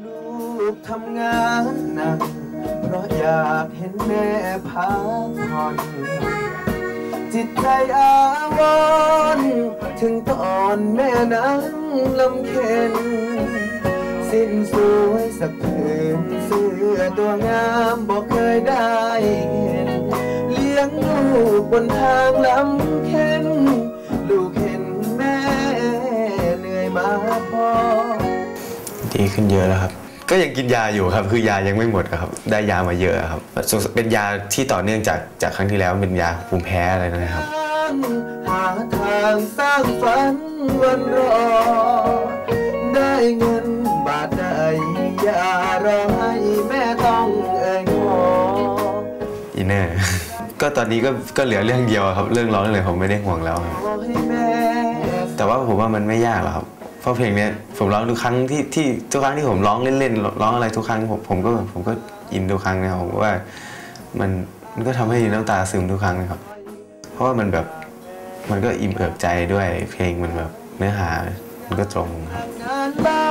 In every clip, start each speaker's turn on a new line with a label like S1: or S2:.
S1: ลูกทำงานหนัก เพราะอยากเห็นแม่พักผ่อน จิตใจอาวรถึงตอนแม่นั้นลำเค็น สิ้นสวยสักผืนเสื้อตัวงามบอกเคยได้เห็น เลี้ยงลูกบนทางลำเค็น ลูกเห็นแม่เหนื่อยมาพอ
S2: ดีขึ้นเยอะแล้วครับก็ยังกินยาอยู่ครับคือยายังไม่หมดครับ ได้ยามาเยอะครับ เป็นยาที่ต่อเนื่องจากจากครั้งที่แล้วเป็นยาภูมิแพ้อะไรนะครับ
S1: หาทางสร้างฝันวันรอ ได้เงินบาทใดอย่ารอให้แม่ต้องเอ่ยขอ
S2: อินเนอร์ก็ตอนนี้ก็ก็เหลือเรื่องเดียวครับ เรื่องร้องเลยผมไม่ได้ห่วงแล้วครับ
S1: ขอให้แม่
S2: แต่ว่าผมว่ามันไม่ยากหรอกครับ เพราะเพลงเนี้ยผมร้องทุกครั้งที่ที่ทุกครั้งที่ผมร้องเล่นๆร้องอะไรทุกครั้งผมผมก็ผมก็อินทุกครั้งนะครับผมว่ามันมันก็ทำให้น้ำตาซึมทุกครั้งนะครับ เพราะว่ามันแบบมันก็อิ่มเอิบใจด้วยเพลงมันแบบเนื้อหามันก็ตรงครับ
S1: งานเบา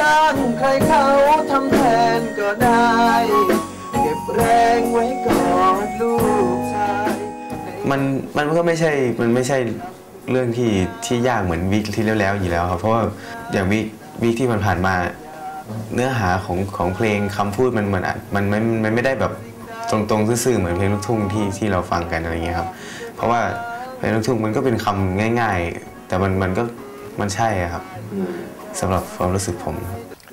S1: จ้างใครเขาทำแทนก็ได้ เก็บแรงไว้กอดลูกชาย
S2: มันมันก็ไม่ใช่มันไม่ใช่ เรื่องที่ที่ยากเหมือนวีคที่แล้วๆอยู่แล้วครับเพราะว่าอย่างวีควีคที่มันผ่านมา เนื้อหาของของเพลงคำพูดมันมันมันมันมันไม่ได้แบบตรงๆซื่อๆเหมือนเพลงลูกทุ่งที่ที่เราฟังกันอะไรเงี้ยครับเพราะว่าเพลงลูกทุ่งมันก็เป็นคำง่าย ๆ แต่มันมันก็มันใช่ครับสำหรับความรู้สึกผม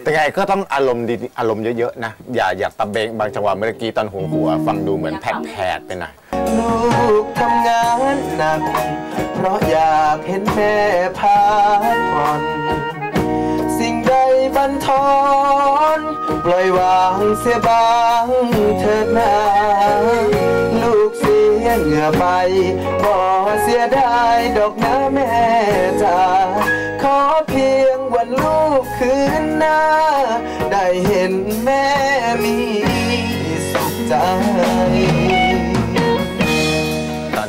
S3: แต่ไงก็ต้องอารมณ์ดีอารมณ์เยอะๆนะอย่าอย่าตะเบงบางจังหวะเมื่อกี้ตอนหัวหัวฟังดูเหมือนแผดๆไปหน่อย
S1: ลูกทำงานหนัก เพราะอยากเห็นแม่พักผ่อนสิ่งใดบันทอนปล่อยวางเสียบางเถิดนาลูกเสียเหงื่อไปบ่เสียดายดอกนะแม่จ๋า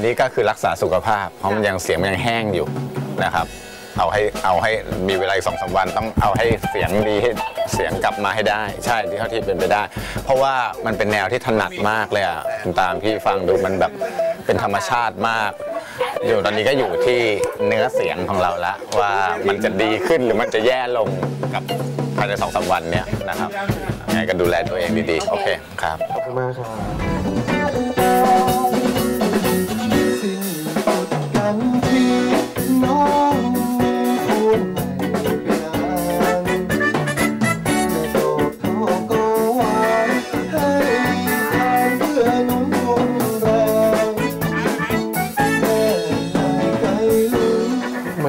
S1: นี้ก็คื
S3: อรักษาสุขภาพ เพราะมันยังเสียงยังแห้งอยู่นะครับเอาให้เอาให้มีเวลาสองสามวันต้องเอาให้เสียงดีให้เสียงกลับมาให้ได้ ใช่ที่เท่าที่เป็นไปได้ เพราะว่ามันเป็นแนวที่ถนัดมากเลยอะตามพี่ฟังดูมันแบบเป็นธรรมชาติมาก อยู่ตอนนี้ก็อยู่ที่เนื้อเสียงของเราละว่ามันจะดีขึ้นหรือมันจะแย่ลงกับภายในสองสามวันเนี้ยนะครับยังไงก็ดูแลตัวเองดีๆโอเคครับ
S1: ขอบคุณมากครับ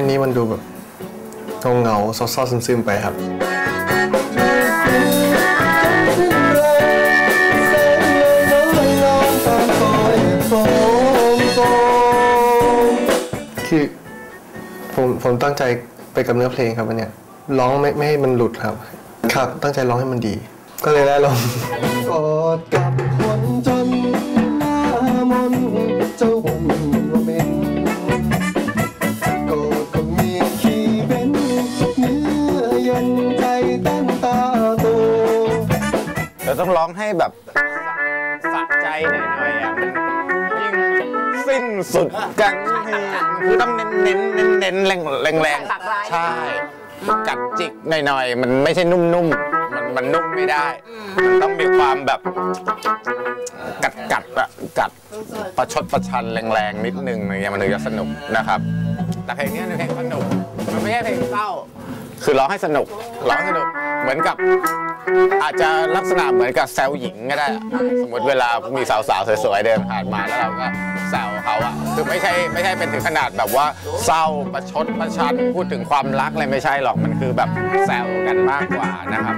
S4: นี้มัน
S5: ดูแบบเงาๆเศร้าๆซึมๆไปครับคือผมผมตั้งใจไปกับเนื้อเพลงครับวันเนี้ยร้องไม่ไม่ให้มันหลุดครับ ครับตั้งใจร้องให้มันดี ก็เลยได้ลง
S4: กอดกับ
S3: ราต้องร้องให้แบบสะใจหน่อยๆอะมันยิ่งสิ้นสุดกันทีคือต้องเน้นเน้นเน้นเน้นแรงแรงแรงใช่กัดจิกหน่อยๆมันไม่ใช่นุ่มๆมันมันนุ่มไม่ได้มันต้องมีความแบบกัดกัดๆอะกัดประชดประชันแรงๆนิดนึงอะไรเงี้ยมันถึงจะสนุกนะครับ แต่เพลงเนี้ยเป็นเพลงสนุกมันไม่ใช่เพลงเศร้า คือร้องให้สนุกร้องให้สนุกเหมือนกับ อาจจะลักษณะเหมือนกับแซวหญิงก็ได้อะสมมติเวลามีสาวๆสวยๆเดินผ่านมาแล้วเราก็แซวเขาอะคือไม่ใช่ไม่ใช่เป็นถึงขนาดแบบว่าเศร้าประชดประชันพูดถึงความรักอะไรไม่ใช่หรอกมันคือแบบแซวกันมากกว่านะครับ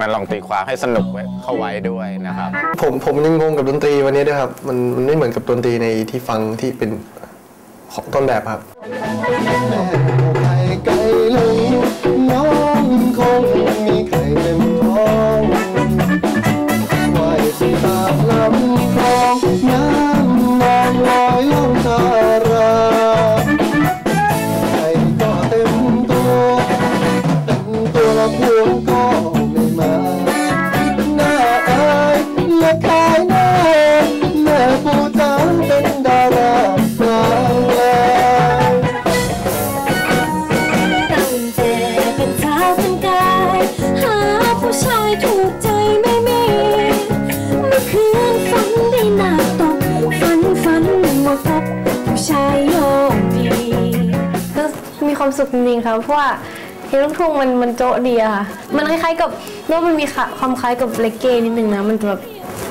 S3: มันลองตีความให้สนุกไว้เข้าไว้ด้วยนะครับ
S5: ผมผมยังงงกับดนตรีวันนี้ด้วยครับมันมันไม่เหมือนกับดนตรีในที่ฟังที่เป็นของต้นแบบครับ
S4: ความ
S6: สุขจริงๆค่ะเพราะว่าเพลงลูกทุ่งมันมันโจ๊ะดีอะค่ะ มันคล้ายๆกับโน้ตมันมีค่ะความคล้ายกับเลกเก้นิดนึงนะมันจะแบบ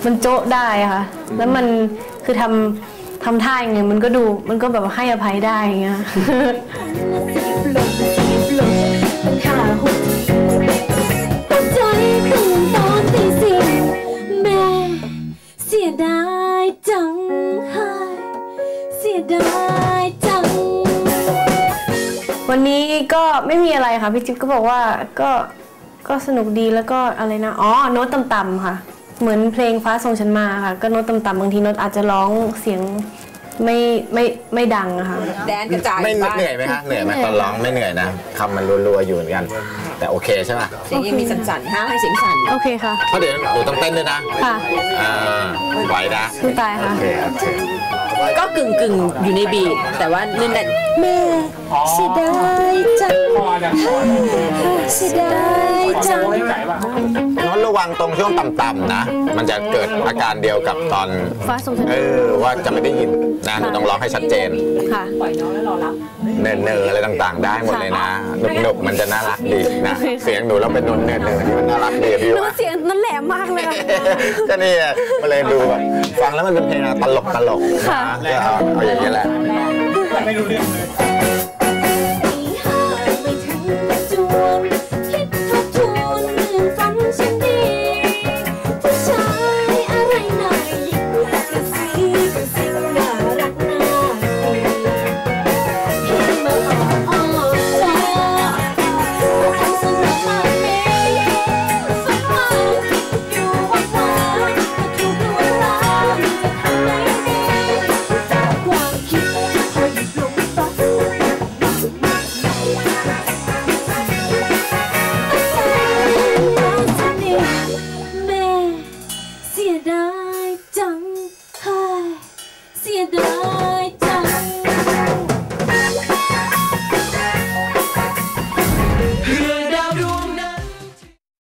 S6: มันโจ๊ะได้ะค่ะ แล้วมันคือทำทำท่าอย่างเงี้ยมันก็ดูมันก็แบบให้อภัยได้อย่างเงี้ย
S7: ใจตื่นตอนตีสี่แม่เสียดาย
S6: ก็ไม่มีอะไรค่ะ พี่จิ๊บก็บอกว่าก็ก็สนุกดีแล้วก็อะไรนะ อ๋อ โน้ตต่ำๆค่ะ เหมือนเพลงฟ้าทรงฉันมาค่ะ ก็โน้ตต่ำๆบางทีโน้ตอาจจะร้องเสียงไม่ไม่ไม่ดังอะค่ะ
S8: แดนกระจาย
S3: ไม่
S8: บ้าง
S3: เหนื่อยไหมฮะเหนื่อยไหมตอนร้องไม่เหนื่อยนะคำมันรัวๆอยู่เหมือนกัน แต่โอเคใช่ไหม
S8: เสียงยังมีสั่นๆห้ามให้เสียงสั่น
S6: โอเคค่ะ
S3: เพราะเดี๋ยวหนูต้องเต้นด้วยนะ
S6: ค่ะ
S3: อ่าไหวนะ
S6: สู้ตายค่ะ
S3: โอเคโอเค
S8: ก็กึ่งกึ่งๆอยู่ในบีทแต่ว่าเนื่องแต่
S7: แม่เสียดายจังเสียดายจัง
S3: น้องระวังตรงช่วงต่ำๆนะ มันจะเกิดอาการเดียวกับตอน
S6: ฟ้าทรงฉัน
S3: เอ
S6: มา
S3: อว่าจะไม่ได้ยินนะหนูต้องร้องให้ชัดเจน
S6: ค่ะ
S3: เนินเนออะไรต่างๆ ได้หมดเลยนะหนุกหนุกๆมันจะน่ารักดีนะเสียงหนูเราเป็นนนเนินเนอที่มันน่ารักดีอะพี่
S6: หนู
S3: ว่า
S6: เสียงนั้นแหลมมากเลยค่ะ
S3: ก็นี่ไงมันเลยดูแบบฟังแล้วมันเป็นเพลงตลกตลกๆ
S6: ค่ะ
S3: นะก็เอาเอาอย่างนี้แหละ
S7: ตี